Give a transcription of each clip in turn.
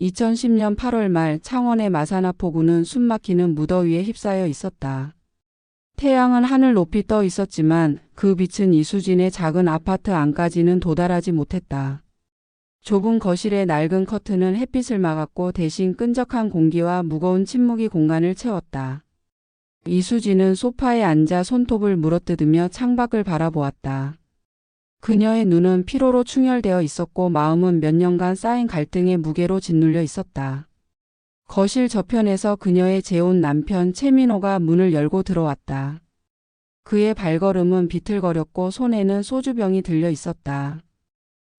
2010년 8월 말 창원의 마사나포구는 숨막히는 무더위에 휩싸여 있었다. 태양은 하늘 높이 떠 있었지만 그 빛은 이수진의 작은 아파트 안까지는 도달하지 못했다. 좁은 거실의 낡은 커튼은 햇빛을 막았고 대신 끈적한 공기와 무거운 침묵이 공간을 채웠다. 이수진은 소파에 앉아 손톱을 물어뜯으며 창밖을 바라보았다. 그녀의 눈은 피로로 충혈되어 있었고 마음은 몇 년간 쌓인 갈등의 무게로 짓눌려 있었다. 거실 저편에서 그녀의 재혼 남편 최민호가 문을 열고 들어왔다. 그의 발걸음은 비틀거렸고 손에는 소주병이 들려 있었다.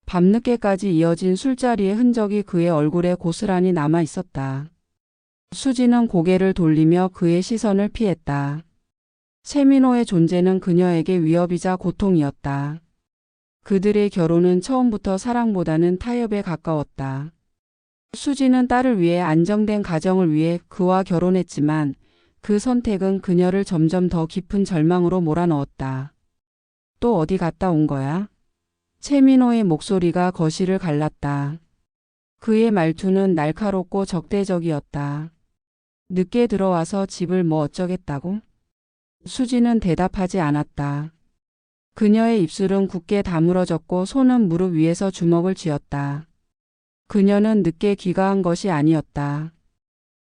밤늦게까지 이어진 술자리의 흔적이 그의 얼굴에 고스란히 남아 있었다. 수지는 고개를 돌리며 그의 시선을 피했다. 최민호의 존재는 그녀에게 위협이자 고통이었다. 그들의 결혼은 처음부터 사랑보다는 타협에 가까웠다. 수지는 딸을 위해 안정된 가정을 위해 그와 결혼했지만 그 선택은 그녀를 점점 더 깊은 절망으로 몰아넣었다. 또 어디 갔다 온 거야? 최민호의 목소리가 거실을 갈랐다. 그의 말투는 날카롭고 적대적이었다. 늦게 들어와서 집을 뭐 어쩌겠다고? 수지는 대답하지 않았다. 그녀의 입술은 굳게 다물어졌고 손은 무릎 위에서 주먹을 쥐었다. 그녀는 늦게 귀가한 것이 아니었다.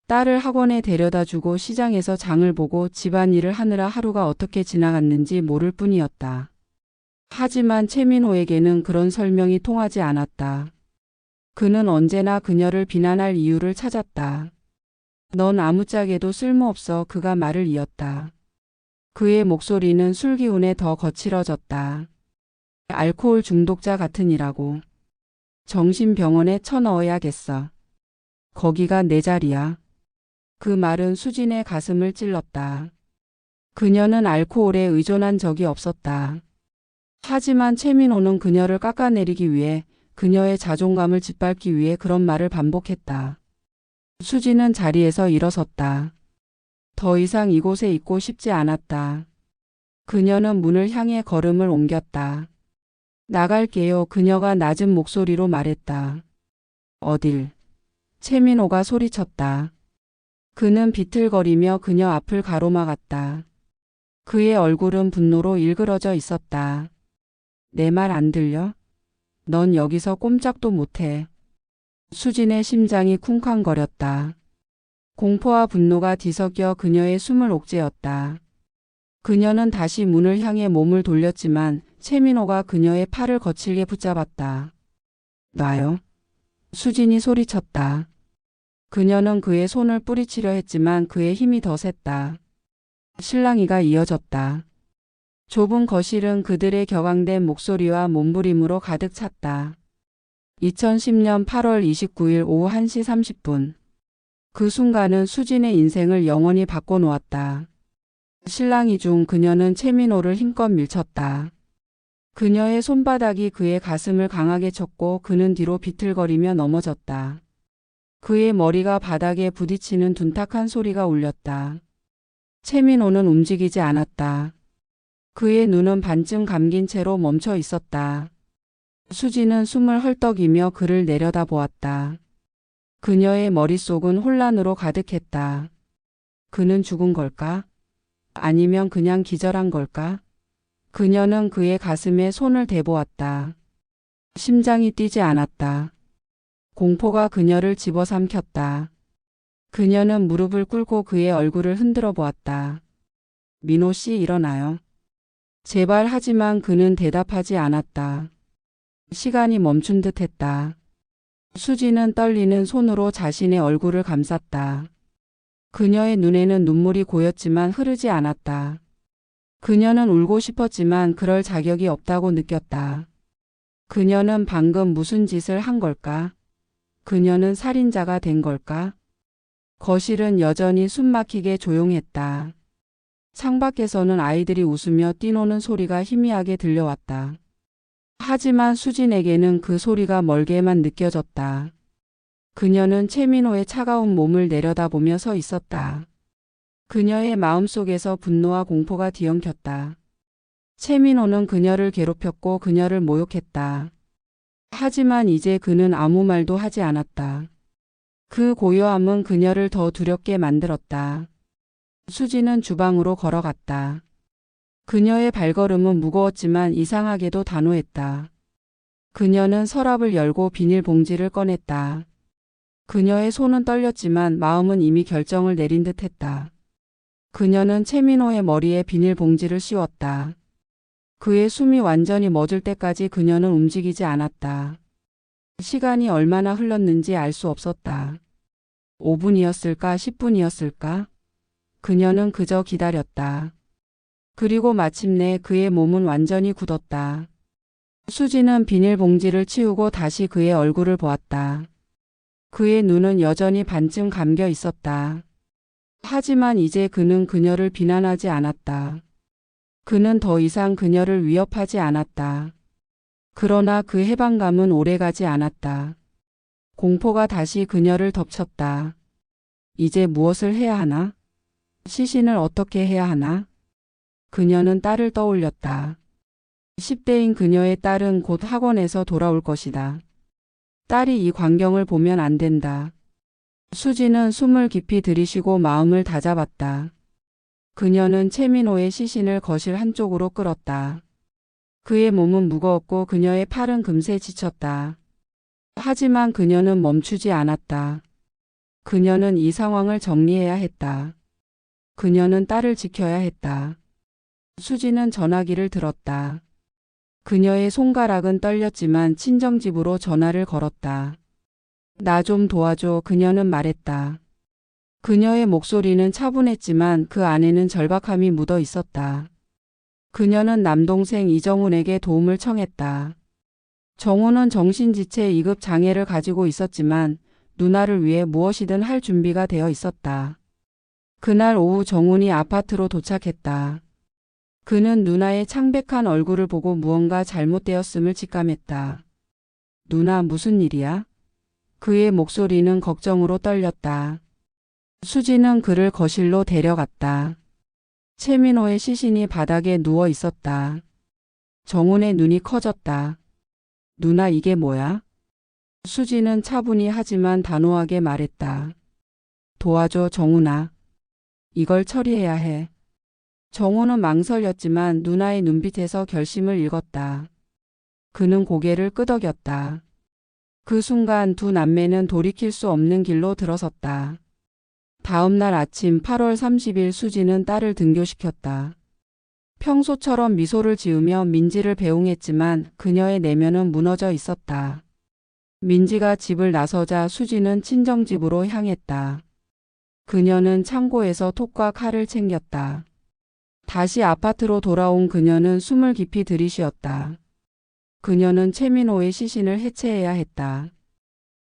딸을 학원에 데려다 주고 시장에서 장을 보고 집안일을 하느라 하루가 어떻게 지나갔는지 모를 뿐이었다. 하지만 최민호에게는 그런 설명이 통하지 않았다. 그는 언제나 그녀를 비난할 이유를 찾았다. 넌 아무짝에도 쓸모없어 그가 말을 이었다. 그의 목소리는 술 기운에 더 거칠어졌다. 알코올 중독자 같으니라고. 정신병원에 쳐넣어야겠어. 거기가 내 자리야. 그 말은 수진의 가슴을 찔렀다. 그녀는 알코올에 의존한 적이 없었다. 하지만 최민호는 그녀를 깎아내리기 위해 그녀의 자존감을 짓밟기 위해 그런 말을 반복했다. 수지는 자리에서 일어섰다. 더 이상 이곳에 있고 싶지 않았다. 그녀는 문을 향해 걸음을 옮겼다. 나갈게요. 그녀가 낮은 목소리로 말했다. 어딜? 최민호가 소리쳤다. 그는 비틀거리며 그녀 앞을 가로막았다. 그의 얼굴은 분노로 일그러져 있었다. 내 말 안 들려? 넌 여기서 꼼짝도 못해. 수진의 심장이 쿵쾅거렸다. 공포와 분노가 뒤섞여 그녀의 숨을 옥죄었다. 그녀는 다시 문을 향해 몸을 돌렸지만 최민호가 그녀의 팔을 거칠게 붙잡았다. 놔요. 수진이 소리쳤다. 그녀는 그의 손을 뿌리치려 했지만 그의 힘이 더 셌다. 실랑이가 이어졌다. 좁은 거실은 그들의 격앙된 목소리와 몸부림으로 가득 찼다. 2010년 8월 29일 오후 1시 30분. 그 순간은 수진의 인생을 영원히 바꿔놓았다. 실랑이 중 그녀는 최민호를 힘껏 밀쳤다. 그녀의 손바닥이 그의 가슴을 강하게 쳤고 그는 뒤로 비틀거리며 넘어졌다. 그의 머리가 바닥에 부딪히는 둔탁한 소리가 울렸다. 최민호는 움직이지 않았다. 그의 눈은 반쯤 감긴 채로 멈춰 있었다. 수지는 숨을 헐떡이며 그를 내려다보았다. 그녀의 머릿속은 혼란으로 가득했다. 그는 죽은 걸까? 아니면 그냥 기절한 걸까? 그녀는 그의 가슴에 손을 대보았다. 심장이 뛰지 않았다. 공포가 그녀를 집어삼켰다. 그녀는 무릎을 꿇고 그의 얼굴을 흔들어 보았다. 민호 씨 일어나요. 제발 하지만 그는 대답하지 않았다. 시간이 멈춘 듯 했다. 수지는 떨리는 손으로 자신의 얼굴을 감쌌다. 그녀의 눈에는 눈물이 고였지만 흐르지 않았다. 그녀는 울고 싶었지만 그럴 자격이 없다고 느꼈다. 그녀는 방금 무슨 짓을 한 걸까? 그녀는 살인자가 된 걸까? 거실은 여전히 숨막히게 조용했다. 창밖에서는 아이들이 웃으며 뛰노는 소리가 희미하게 들려왔다. 하지만 수진에게는 그 소리가 멀게만 느껴졌다. 그녀는 최민호의 차가운 몸을 내려다보며 서 있었다. 그녀의 마음속에서 분노와 공포가 뒤엉켰다. 최민호는 그녀를 괴롭혔고 그녀를 모욕했다. 하지만 이제 그는 아무 말도 하지 않았다. 그 고요함은 그녀를 더 두렵게 만들었다. 수지는 주방으로 걸어갔다. 그녀의 발걸음은 무거웠지만 이상하게도 단호했다. 그녀는 서랍을 열고 비닐봉지를 꺼냈다. 그녀의 손은 떨렸지만 마음은 이미 결정을 내린 듯 했다. 그녀는 최민호의 머리에 비닐봉지를 씌웠다. 그의 숨이 완전히 멎을 때까지 그녀는 움직이지 않았다. 시간이 얼마나 흘렀는지 알 수 없었다. 5분이었을까 10분이었을까? 그녀는 그저 기다렸다. 그리고 마침내 그의 몸은 완전히 굳었다. 수지는 비닐봉지를 치우고 다시 그의 얼굴을 보았다. 그의 눈은 여전히 반쯤 감겨 있었다. 하지만 이제 그는 그녀를 비난하지 않았다. 그는 더 이상 그녀를 위협하지 않았다. 그러나 그 해방감은 오래가지 않았다. 공포가 다시 그녀를 덮쳤다. 이제 무엇을 해야 하나? 시신을 어떻게 해야 하나? 그녀는 딸을 떠올렸다. 10대인 그녀의 딸은 곧 학원에서 돌아올 것이다. 딸이 이 광경을 보면 안 된다. 수지는 숨을 깊이 들이쉬고 마음을 다잡았다. 그녀는 최민호의 시신을 거실 한쪽으로 끌었다. 그의 몸은 무거웠고 그녀의 팔은 금세 지쳤다. 하지만 그녀는 멈추지 않았다. 그녀는 이 상황을 정리해야 했다. 그녀는 딸을 지켜야 했다. 수지는 전화기를 들었다. 그녀의 손가락은 떨렸지만 친정집으로 전화를 걸었다. 나 좀 도와줘 그녀는 말했다. 그녀의 목소리는 차분했지만 그 안에는 절박함이 묻어 있었다. 그녀는 남동생 이정훈에게 도움을 청했다. 정훈은 정신지체 2급 장애를 가지고 있었지만 누나를 위해 무엇이든 할 준비가 되어 있었다. 그날 오후 정훈이 아파트로 도착했다. 그는 누나의 창백한 얼굴을 보고 무언가 잘못되었음을 직감했다. 누나 무슨 일이야? 그의 목소리는 걱정으로 떨렸다. 수지는 그를 거실로 데려갔다. 최민호의 시신이 바닥에 누워 있었다. 정훈의 눈이 커졌다. 누나 이게 뭐야? 수지는 차분히 하지만 단호하게 말했다. 도와줘 정훈아. 이걸 처리해야 해. 정호는 망설였지만 누나의 눈빛에서 결심을 읽었다. 그는 고개를 끄덕였다. 그 순간 두 남매는 돌이킬 수 없는 길로 들어섰다. 다음 날 아침 8월 30일 수지는 딸을 등교시켰다. 평소처럼 미소를 지으며 민지를 배웅했지만 그녀의 내면은 무너져 있었다. 민지가 집을 나서자 수지는 친정집으로 향했다. 그녀는 창고에서 톡과 칼을 챙겼다. 다시 아파트로 돌아온 그녀는 숨을 깊이 들이쉬었다. 그녀는 최민호의 시신을 해체해야 했다.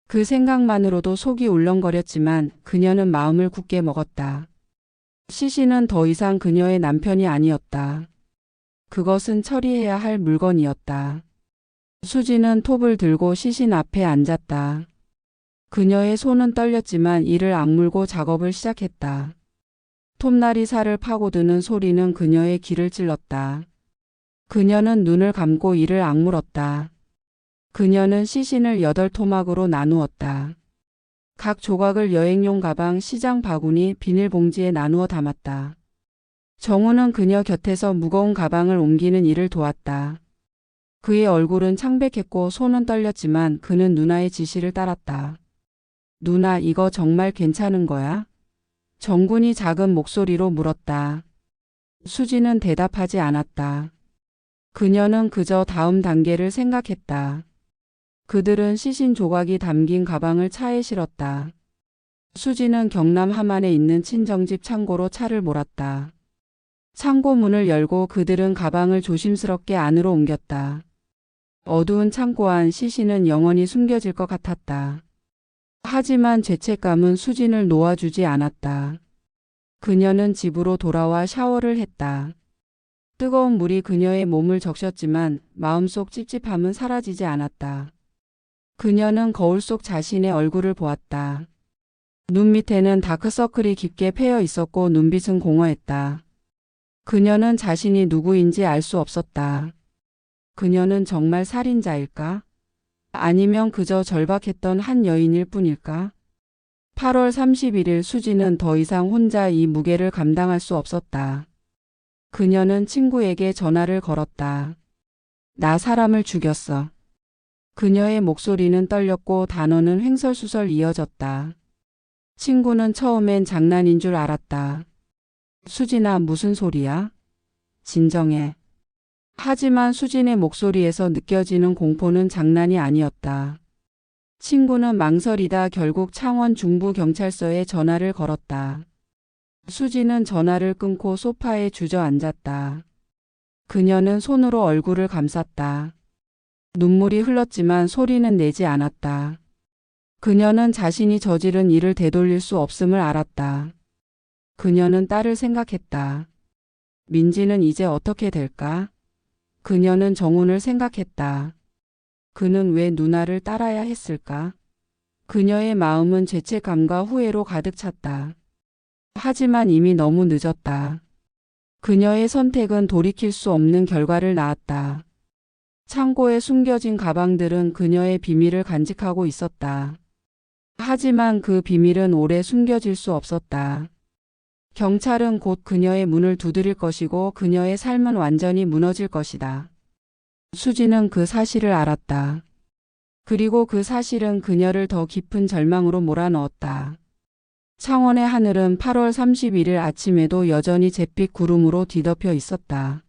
그 생각만으로도 속이 울렁거렸지만 그녀는 마음을 굳게 먹었다. 시신은 더 이상 그녀의 남편이 아니었다. 그것은 처리해야 할 물건이었다. 수지는 톱을 들고 시신 앞에 앉았다. 그녀의 손은 떨렸지만 이를 악물고 작업을 시작했다. 톱날이 살을 파고드는 소리는 그녀의 귀를 찔렀다. 그녀는 눈을 감고 이를 악물었다. 그녀는 시신을 여덟 토막으로 나누었다. 각 조각을 여행용 가방, 시장 바구니, 비닐봉지에 나누어 담았다. 정우는 그녀 곁에서 무거운 가방을 옮기는 일을 도왔다. 그의 얼굴은 창백했고 손은 떨렸지만 그는 누나의 지시를 따랐다. 누나 이거 정말 괜찮은 거야? 정군이 작은 목소리로 물었다. 수지는 대답하지 않았다. 그녀는 그저 다음 단계를 생각했다. 그들은 시신 조각이 담긴 가방을 차에 실었다. 수지는 경남 함안에 있는 친정집 창고로 차를 몰았다. 창고 문을 열고 그들은 가방을 조심스럽게 안으로 옮겼다. 어두운 창고 안 시신은 영원히 숨겨질 것 같았다. 하지만 죄책감은 수진을 놓아주지 않았다. 그녀는 집으로 돌아와 샤워를 했다. 뜨거운 물이 그녀의 몸을 적셨지만 마음속 찝찝함은 사라지지 않았다. 그녀는 거울 속 자신의 얼굴을 보았다. 눈 밑에는 다크서클이 깊게 패여 있었고 눈빛은 공허했다. 그녀는 자신이 누구인지 알 수 없었다. 그녀는 정말 살인자일까? 아니면 그저 절박했던 한 여인일 뿐일까? 8월 31일 수지는 더 이상 혼자 이 무게를 감당할 수 없었다. 그녀는 친구에게 전화를 걸었다. 나 사람을 죽였어. 그녀의 목소리는 떨렸고 단어는 횡설수설 이어졌다. 친구는 처음엔 장난인 줄 알았다. 수진아 무슨 소리야? 진정해. 하지만 수진의 목소리에서 느껴지는 공포는 장난이 아니었다. 친구는 망설이다 결국 창원 중부경찰서에 전화를 걸었다. 수진은 전화를 끊고 소파에 주저앉았다. 그녀는 손으로 얼굴을 감쌌다. 눈물이 흘렀지만 소리는 내지 않았다. 그녀는 자신이 저지른 일을 되돌릴 수 없음을 알았다. 그녀는 딸을 생각했다. 민지는 이제 어떻게 될까? 그녀는 정훈을 생각했다. 그는 왜 누나를 따라야 했을까? 그녀의 마음은 죄책감과 후회로 가득 찼다. 하지만 이미 너무 늦었다. 그녀의 선택은 돌이킬 수 없는 결과를 낳았다. 창고에 숨겨진 가방들은 그녀의 비밀을 간직하고 있었다. 하지만 그 비밀은 오래 숨겨질 수 없었다. 경찰은 곧 그녀의 문을 두드릴 것이고 그녀의 삶은 완전히 무너질 것이다. 수지는 그 사실을 알았다. 그리고 그 사실은 그녀를 더 깊은 절망으로 몰아넣었다. 창원의 하늘은 8월 31일 아침에도 여전히 잿빛 구름으로 뒤덮여 있었다.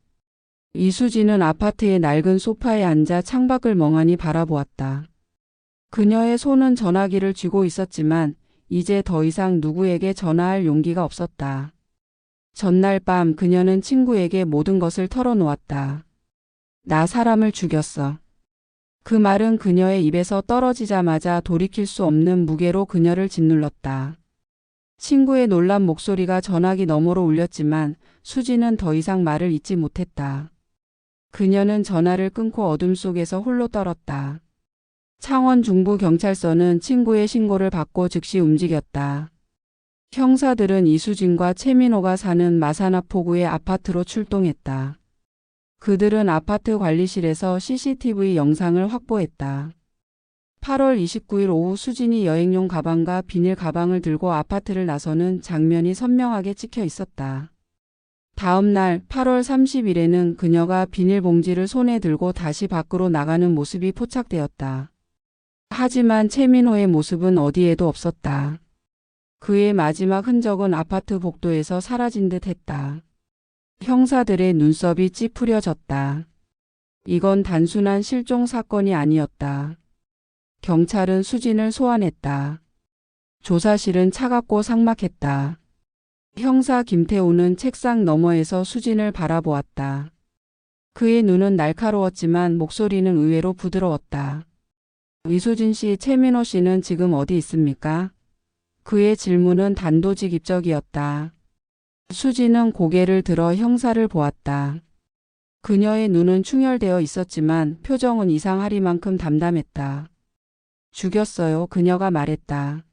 이수지는 아파트의 낡은 소파에 앉아 창밖을 멍하니 바라보았다. 그녀의 손은 전화기를 쥐고 있었지만 이제 더 이상 누구에게 전화할 용기가 없었다. 전날 밤 그녀는 친구에게 모든 것을 털어놓았다. 나 사람을 죽였어. 그 말은 그녀의 입에서 떨어지자마자 돌이킬 수 없는 무게로 그녀를 짓눌렀다. 친구의 놀란 목소리가 전화기 너머로 울렸지만 수지는 더 이상 말을 잇지 못했다. 그녀는 전화를 끊고 어둠 속에서 홀로 떨었다. 창원 중부경찰서는 친구의 신고를 받고 즉시 움직였다. 형사들은 이수진과 최민호가 사는 마사나 포구의 아파트로 출동했다. 그들은 아파트 관리실에서 CCTV 영상을 확보했다. 8월 29일 오후 수진이 여행용 가방과 비닐 가방을 들고 아파트를 나서는 장면이 선명하게 찍혀 있었다. 다음 날 8월 30일에는 그녀가 비닐봉지를 손에 들고 다시 밖으로 나가는 모습이 포착되었다. 하지만 최민호의 모습은 어디에도 없었다. 그의 마지막 흔적은 아파트 복도에서 사라진 듯 했다. 형사들의 눈썹이 찌푸려졌다. 이건 단순한 실종 사건이 아니었다. 경찰은 수진을 소환했다. 조사실은 차갑고 삭막했다. 형사 김태우는 책상 너머에서 수진을 바라보았다. 그의 눈은 날카로웠지만 목소리는 의외로 부드러웠다. 이수진 씨, 최민호 씨는 지금 어디 있습니까? 그의 질문은 단도직 입적이었다. 수지는 고개를 들어 형사를 보았다. 그녀의 눈은 충혈되어 있었지만 표정은 이상하리만큼 담담했다. 죽였어요. 그녀가 말했다.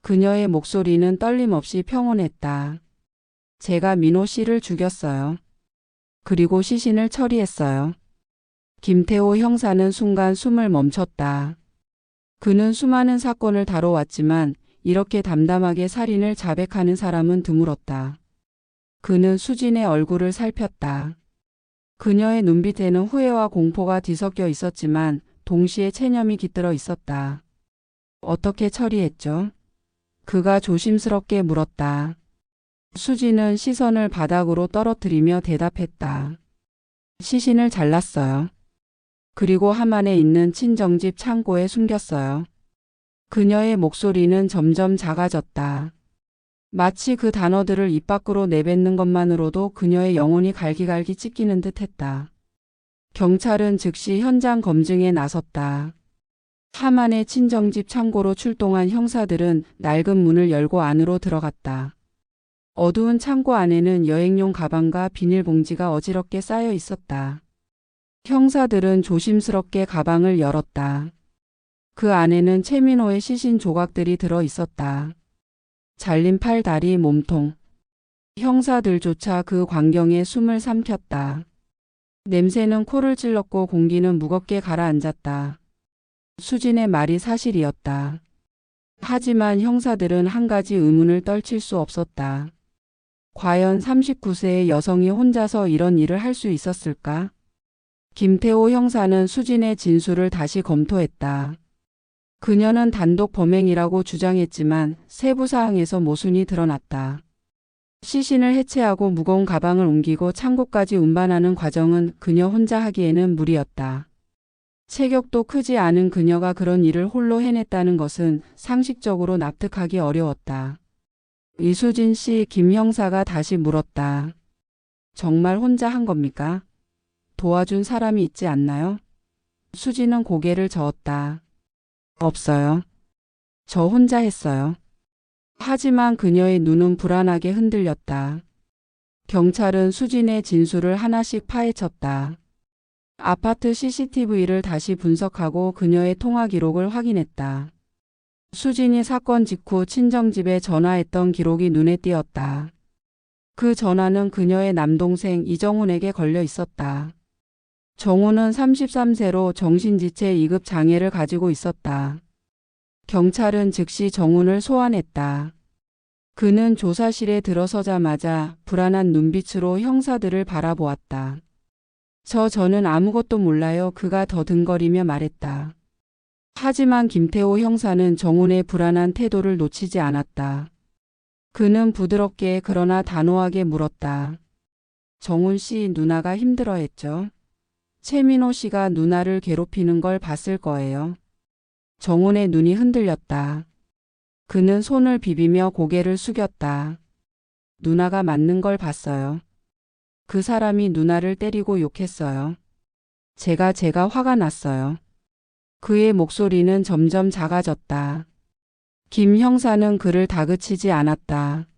그녀의 목소리는 떨림없이 평온했다. 제가 민호 씨를 죽였어요. 그리고 시신을 처리했어요. 김태호 형사는 순간 숨을 멈췄다. 그는 수많은 사건을 다뤄왔지만 이렇게 담담하게 살인을 자백하는 사람은 드물었다. 그는 수진의 얼굴을 살폈다. 그녀의 눈빛에는 후회와 공포가 뒤섞여 있었지만 동시에 체념이 깃들어 있었다. 어떻게 처리했죠? 그가 조심스럽게 물었다. 수지는 시선을 바닥으로 떨어뜨리며 대답했다. 시신을 잘랐어요. 그리고 함안에 있는 친정집 창고에 숨겼어요. 그녀의 목소리는 점점 작아졌다. 마치 그 단어들을 입 밖으로 내뱉는 것만으로도 그녀의 영혼이 갈기갈기 찢기는 듯 했다. 경찰은 즉시 현장 검증에 나섰다. 하만의 친정집 창고로 출동한 형사들은 낡은 문을 열고 안으로 들어갔다. 어두운 창고 안에는 여행용 가방과 비닐봉지가 어지럽게 쌓여 있었다. 형사들은 조심스럽게 가방을 열었다. 그 안에는 최민호의 시신 조각들이 들어 있었다. 잘린 팔, 다리, 몸통. 형사들조차 그 광경에 숨을 삼켰다. 냄새는 코를 찔렀고 공기는 무겁게 가라앉았다. 수진의 말이 사실이었다. 하지만 형사들은 한 가지 의문을 떨칠 수 없었다. 과연 39세의 여성이 혼자서 이런 일을 할 수 있었을까? 김태호 형사는 수진의 진술을 다시 검토했다. 그녀는 단독 범행이라고 주장했지만 세부 사항에서 모순이 드러났다. 시신을 해체하고 무거운 가방을 옮기고 창고까지 운반하는 과정은 그녀 혼자 하기에는 무리였다. 체격도 크지 않은 그녀가 그런 일을 홀로 해냈다는 것은 상식적으로 납득하기 어려웠다. 이수진 씨 김 형사가 다시 물었다. 정말 혼자 한 겁니까? 도와준 사람이 있지 않나요? 수진은 고개를 저었다. 없어요. 저 혼자 했어요. 하지만 그녀의 눈은 불안하게 흔들렸다. 경찰은 수진의 진술을 하나씩 파헤쳤다. 아파트 CCTV를 다시 분석하고 그녀의 통화 기록을 확인했다. 수진이 사건 직후 친정집에 전화했던 기록이 눈에 띄었다. 그 전화는 그녀의 남동생 이정훈에게 걸려 있었다. 정훈은 33세로 정신지체 2급 장애를 가지고 있었다. 경찰은 즉시 정훈을 소환했다. 그는 조사실에 들어서자마자 불안한 눈빛으로 형사들을 바라보았다. 저 저는 아무것도 몰라요. 그가 더듬거리며 말했다. 하지만 김태호 형사는 정훈의 불안한 태도를 놓치지 않았다. 그는 부드럽게 그러나 단호하게 물었다. 정훈 씨 누나가 힘들어했죠? 최민호 씨가 누나를 괴롭히는 걸 봤을 거예요. 정훈의 눈이 흔들렸다. 그는 손을 비비며 고개를 숙였다. 누나가 맞는 걸 봤어요. 그 사람이 누나를 때리고 욕했어요. 제가 제가 화가 났어요. 그의 목소리는 점점 작아졌다. 김 형사는 그를 다그치지 않았다.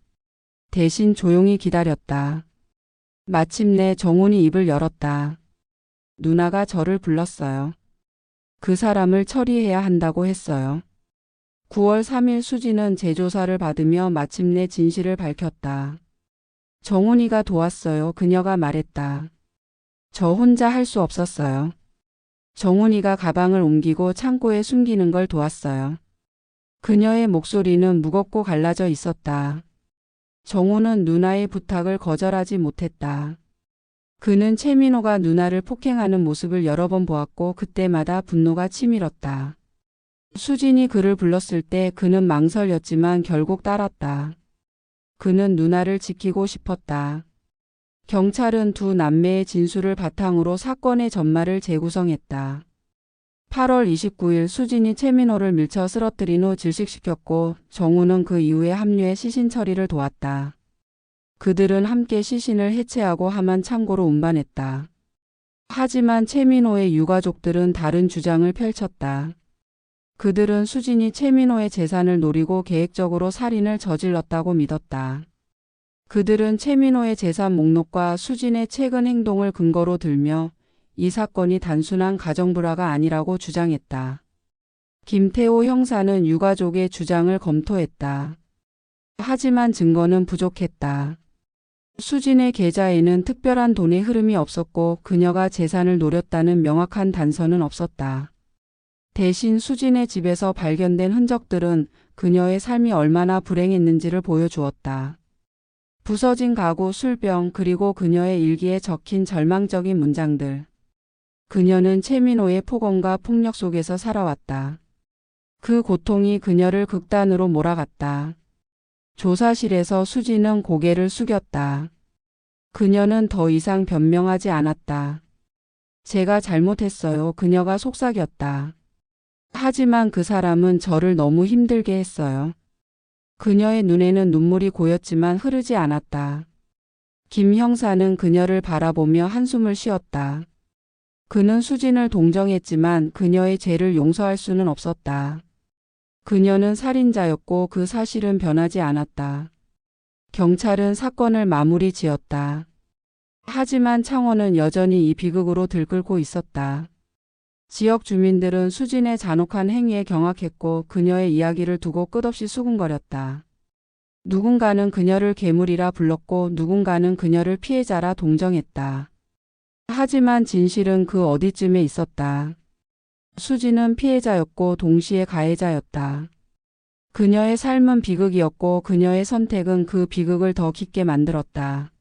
대신 조용히 기다렸다. 마침내 정훈이 입을 열었다. 누나가 저를 불렀어요. 그 사람을 처리해야 한다고 했어요. 9월 3일 수지는 재조사를 받으며 마침내 진실을 밝혔다. 정훈이가 도왔어요. 그녀가 말했다. 저 혼자 할 수 없었어요. 정훈이가 가방을 옮기고 창고에 숨기는 걸 도왔어요. 그녀의 목소리는 무겁고 갈라져 있었다. 정훈은 누나의 부탁을 거절하지 못했다. 그는 최민호가 누나를 폭행하는 모습을 여러 번 보았고 그때마다 분노가 치밀었다. 수진이 그를 불렀을 때 그는 망설였지만 결국 따랐다. 그는 누나를 지키고 싶었다. 경찰은 두 남매의 진술을 바탕으로 사건의 전말을 재구성했다. 8월 29일 수진이 최민호를 밀쳐 쓰러뜨린 후 질식시켰고 정우는 그 이후에 합류해 시신 처리를 도왔다. 그들은 함께 시신을 해체하고 함안 창고로 운반했다. 하지만 최민호의 유가족들은 다른 주장을 펼쳤다. 그들은 수진이 최민호의 재산을 노리고 계획적으로 살인을 저질렀다고 믿었다. 그들은 최민호의 재산 목록과 수진의 최근 행동을 근거로 들며 이 사건이 단순한 가정불화가 아니라고 주장했다. 김태호 형사는 유가족의 주장을 검토했다. 하지만 증거는 부족했다. 수진의 계좌에는 특별한 돈의 흐름이 없었고 그녀가 재산을 노렸다는 명확한 단서는 없었다. 대신 수진의 집에서 발견된 흔적들은 그녀의 삶이 얼마나 불행했는지를 보여주었다. 부서진 가구, 술병, 그리고 그녀의 일기에 적힌 절망적인 문장들. 그녀는 최민호의 폭언과 폭력 속에서 살아왔다. 그 고통이 그녀를 극단으로 몰아갔다. 조사실에서 수진은 고개를 숙였다. 그녀는 더 이상 변명하지 않았다. 제가 잘못했어요. 그녀가 속삭였다. 하지만 그 사람은 저를 너무 힘들게 했어요. 그녀의 눈에는 눈물이 고였지만 흐르지 않았다. 김 형사는 그녀를 바라보며 한숨을 쉬었다. 그는 수진을 동정했지만 그녀의 죄를 용서할 수는 없었다. 그녀는 살인자였고 그 사실은 변하지 않았다. 경찰은 사건을 마무리 지었다. 하지만 창원은 여전히 이 비극으로 들끓고 있었다. 지역 주민들은 수진의 잔혹한 행위에 경악했고 그녀의 이야기를 두고 끝없이 수군거렸다. 누군가는 그녀를 괴물이라 불렀고 누군가는 그녀를 피해자라 동정했다. 하지만 진실은 그 어디쯤에 있었다. 수진은 피해자였고 동시에 가해자였다. 그녀의 삶은 비극이었고 그녀의 선택은 그 비극을 더 깊게 만들었다.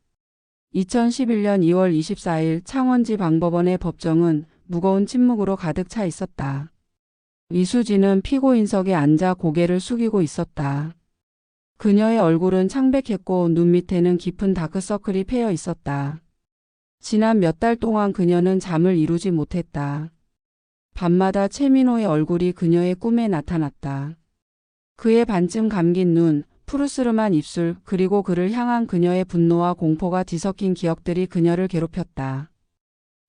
2011년 2월 24일 창원지 방법원의 법정은 무거운 침묵으로 가득 차 있었다. 이수진은 피고인석에 앉아 고개를 숙이고 있었다. 그녀의 얼굴은 창백했고 눈 밑에는 깊은 다크서클이 패여 있었다. 지난 몇 달 동안 그녀는 잠을 이루지 못했다. 밤마다 최민호의 얼굴이 그녀의 꿈에 나타났다. 그의 반쯤 감긴 눈, 푸르스름한 입술, 그리고 그를 향한 그녀의 분노와 공포가 뒤섞인 기억들이 그녀를 괴롭혔다.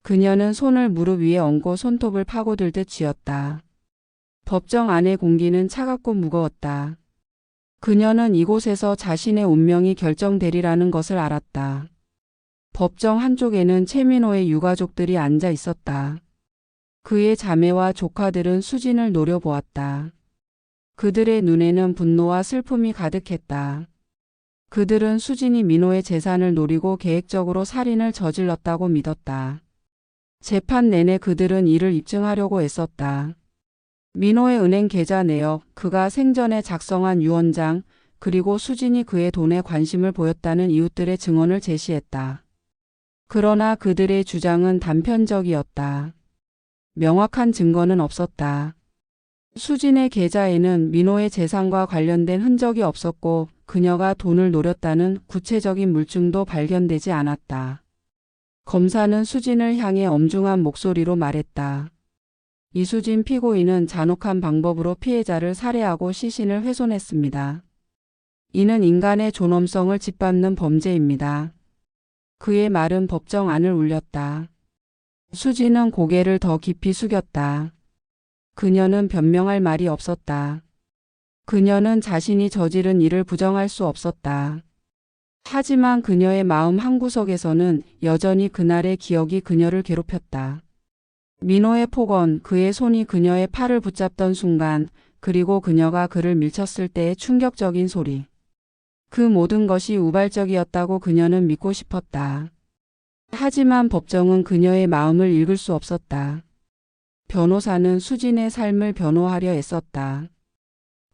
그녀는 손을 무릎 위에 얹고 손톱을 파고들 듯 쥐었다. 법정 안의 공기는 차갑고 무거웠다. 그녀는 이곳에서 자신의 운명이 결정되리라는 것을 알았다. 법정 한쪽에는 최민호의 유가족들이 앉아 있었다. 그의 자매와 조카들은 수진을 노려보았다. 그들의 눈에는 분노와 슬픔이 가득했다. 그들은 수진이 민호의 재산을 노리고 계획적으로 살인을 저질렀다고 믿었다. 재판 내내 그들은 이를 입증하려고 애썼다. 민호의 은행 계좌 내역, 그가 생전에 작성한 유언장, 그리고 수진이 그의 돈에 관심을 보였다는 이웃들의 증언을 제시했다. 그러나 그들의 주장은 단편적이었다. 명확한 증거는 없었다. 수진의 계좌에는 민호의 재산과 관련된 흔적이 없었고 그녀가 돈을 노렸다는 구체적인 물증도 발견되지 않았다. 검사는 수진을 향해 엄중한 목소리로 말했다. 이수진 피고인은 잔혹한 방법으로 피해자를 살해하고 시신을 훼손했습니다. 이는 인간의 존엄성을 짓밟는 범죄입니다. 그의 말은 법정 안을 울렸다. 수진은 고개를 더 깊이 숙였다. 그녀는 변명할 말이 없었다. 그녀는 자신이 저지른 일을 부정할 수 없었다. 하지만 그녀의 마음 한구석에서는 여전히 그날의 기억이 그녀를 괴롭혔다. 민호의 폭언, 그의 손이 그녀의 팔을 붙잡던 순간, 그리고 그녀가 그를 밀쳤을 때의 충격적인 소리. 그 모든 것이 우발적이었다고 그녀는 믿고 싶었다. 하지만 법정은 그녀의 마음을 읽을 수 없었다. 변호사는 수진의 삶을 변호하려 애썼다.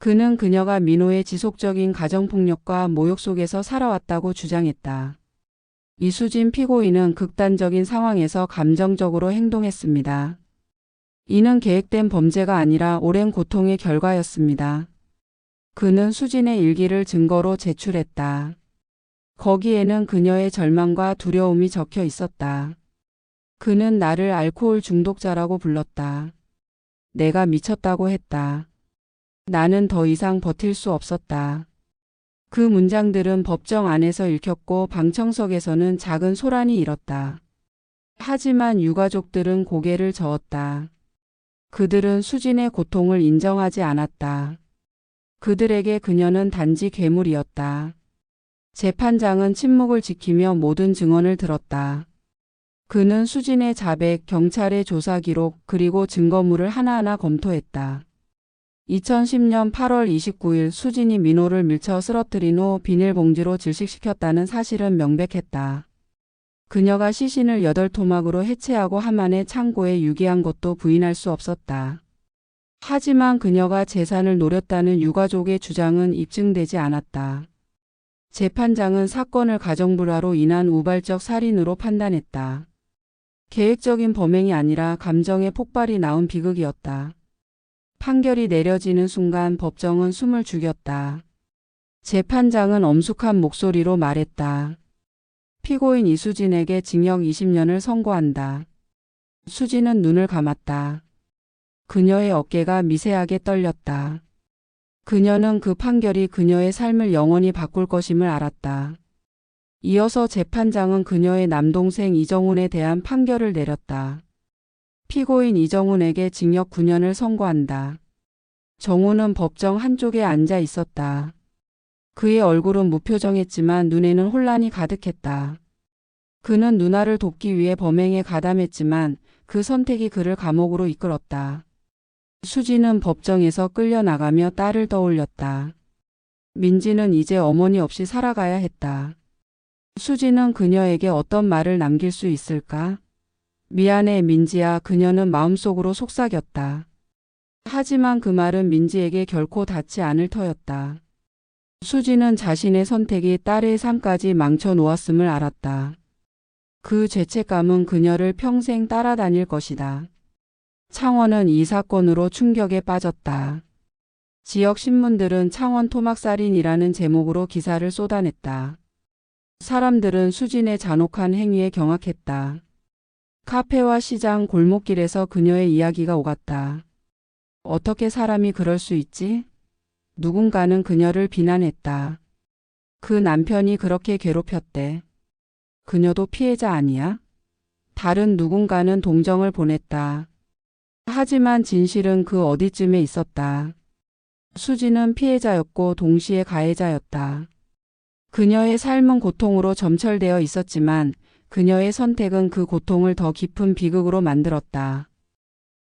그는 그녀가 민호의 지속적인 가정폭력과 모욕 속에서 살아왔다고 주장했다. 이수진 피고인은 극단적인 상황에서 감정적으로 행동했습니다. 이는 계획된 범죄가 아니라 오랜 고통의 결과였습니다. 그는 수진의 일기를 증거로 제출했다. 거기에는 그녀의 절망과 두려움이 적혀 있었다. 그는 나를 알코올 중독자라고 불렀다. 내가 미쳤다고 했다. 나는 더 이상 버틸 수 없었다. 그 문장들은 법정 안에서 읽혔고 방청석에서는 작은 소란이 일었다. 하지만 유가족들은 고개를 저었다. 그들은 수진의 고통을 인정하지 않았다. 그들에게 그녀는 단지 괴물이었다. 재판장은 침묵을 지키며 모든 증언을 들었다. 그는 수진의 자백, 경찰의 조사 기록, 그리고 증거물을 하나하나 검토했다. 2010년 8월 29일 수진이 민호를 밀쳐 쓰러뜨린 후 비닐봉지로 질식시켰다는 사실은 명백했다. 그녀가 시신을 여덟 토막으로 해체하고 함안의 창고에 유기한 것도 부인할 수 없었다. 하지만 그녀가 재산을 노렸다는 유가족의 주장은 입증되지 않았다. 재판장은 사건을 가정불화로 인한 우발적 살인으로 판단했다. 계획적인 범행이 아니라 감정의 폭발이 나온 비극이었다. 판결이 내려지는 순간 법정은 숨을 죽였다. 재판장은 엄숙한 목소리로 말했다. 피고인 이수진에게 징역 20년을 선고한다. 수진은 눈을 감았다. 그녀의 어깨가 미세하게 떨렸다. 그녀는 그 판결이 그녀의 삶을 영원히 바꿀 것임을 알았다. 이어서 재판장은 그녀의 남동생 이정훈에 대한 판결을 내렸다. 피고인 이정훈에게 징역 9년을 선고한다. 정훈은 법정 한쪽에 앉아 있었다. 그의 얼굴은 무표정했지만 눈에는 혼란이 가득했다. 그는 누나를 돕기 위해 범행에 가담했지만 그 선택이 그를 감옥으로 이끌었다. 수지는 법정에서 끌려나가며 딸을 떠올렸다. 민지는 이제 어머니 없이 살아가야 했다. 수지는 그녀에게 어떤 말을 남길 수 있을까? 미안해 민지야 그녀는 마음속으로 속삭였다. 하지만 그 말은 민지에게 결코 닿지 않을 터였다. 수지는 자신의 선택이 딸의 삶까지 망쳐 놓았음을 알았다. 그 죄책감은 그녀를 평생 따라다닐 것이다. 창원은 이 사건으로 충격에 빠졌다. 지역 신문들은 창원 토막살인이라는 제목으로 기사를 쏟아냈다. 사람들은 수진의 잔혹한 행위에 경악했다. 카페와 시장 골목길에서 그녀의 이야기가 오갔다. 어떻게 사람이 그럴 수 있지? 누군가는 그녀를 비난했다. 그 남편이 그렇게 괴롭혔대. 그녀도 피해자 아니야? 다른 누군가는 동정을 보냈다. 하지만 진실은 그 어디쯤에 있었다. 수지는 피해자였고 동시에 가해자였다. 그녀의 삶은 고통으로 점철되어 있었지만 그녀의 선택은 그 고통을 더 깊은 비극으로 만들었다.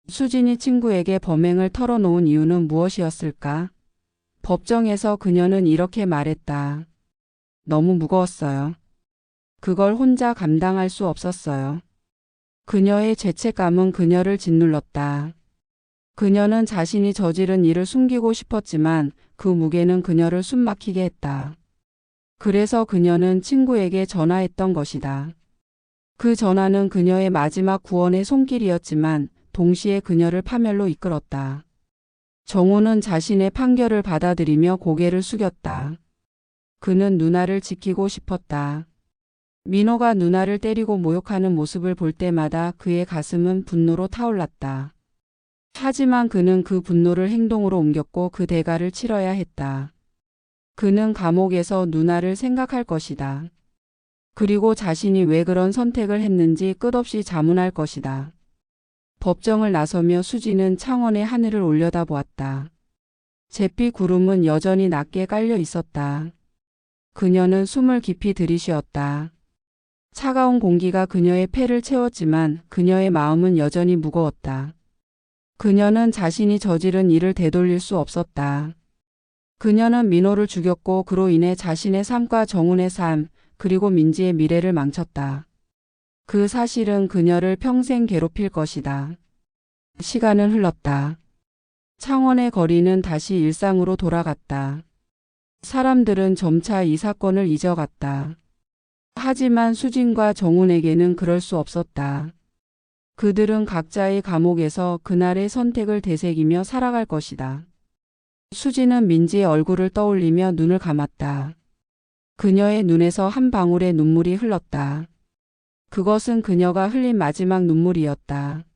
수진이 친구에게 범행을 털어놓은 이유는 무엇이었을까? 법정에서 그녀는 이렇게 말했다. 너무 무거웠어요. 그걸 혼자 감당할 수 없었어요. 그녀의 죄책감은 그녀를 짓눌렀다. 그녀는 자신이 저지른 일을 숨기고 싶었지만 그 무게는 그녀를 숨막히게 했다. 그래서 그녀는 친구에게 전화했던 것이다. 그 전화는 그녀의 마지막 구원의 손길이었지만 동시에 그녀를 파멸로 이끌었다. 정우는 자신의 판결을 받아들이며 고개를 숙였다. 그는 누나를 지키고 싶었다. 민호가 누나를 때리고 모욕하는 모습을 볼 때마다 그의 가슴은 분노로 타올랐다. 하지만 그는 그 분노를 행동으로 옮겼고 그 대가를 치러야 했다. 그는 감옥에서 누나를 생각할 것이다. 그리고 자신이 왜 그런 선택을 했는지 끝없이 자문할 것이다. 법정을 나서며 수지는 창원의 하늘을 올려다보았다. 잿빛 구름은 여전히 낮게 깔려 있었다. 그녀는 숨을 깊이 들이쉬었다. 차가운 공기가 그녀의 폐를 채웠지만 그녀의 마음은 여전히 무거웠다. 그녀는 자신이 저지른 일을 되돌릴 수 없었다. 그녀는 민호를 죽였고 그로 인해 자신의 삶과 정훈의 삶, 그리고 민지의 미래를 망쳤다. 그 사실은 그녀를 평생 괴롭힐 것이다. 시간은 흘렀다. 창원의 거리는 다시 일상으로 돌아갔다. 사람들은 점차 이 사건을 잊어갔다. 하지만 수진과 정훈에게는 그럴 수 없었다. 그들은 각자의 감옥에서 그날의 선택을 되새기며 살아갈 것이다. 수진은 민지의 얼굴을 떠올리며 눈을 감았다. 그녀의 눈에서 한 방울의 눈물이 흘렀다. 그것은 그녀가 흘린 마지막 눈물이었다.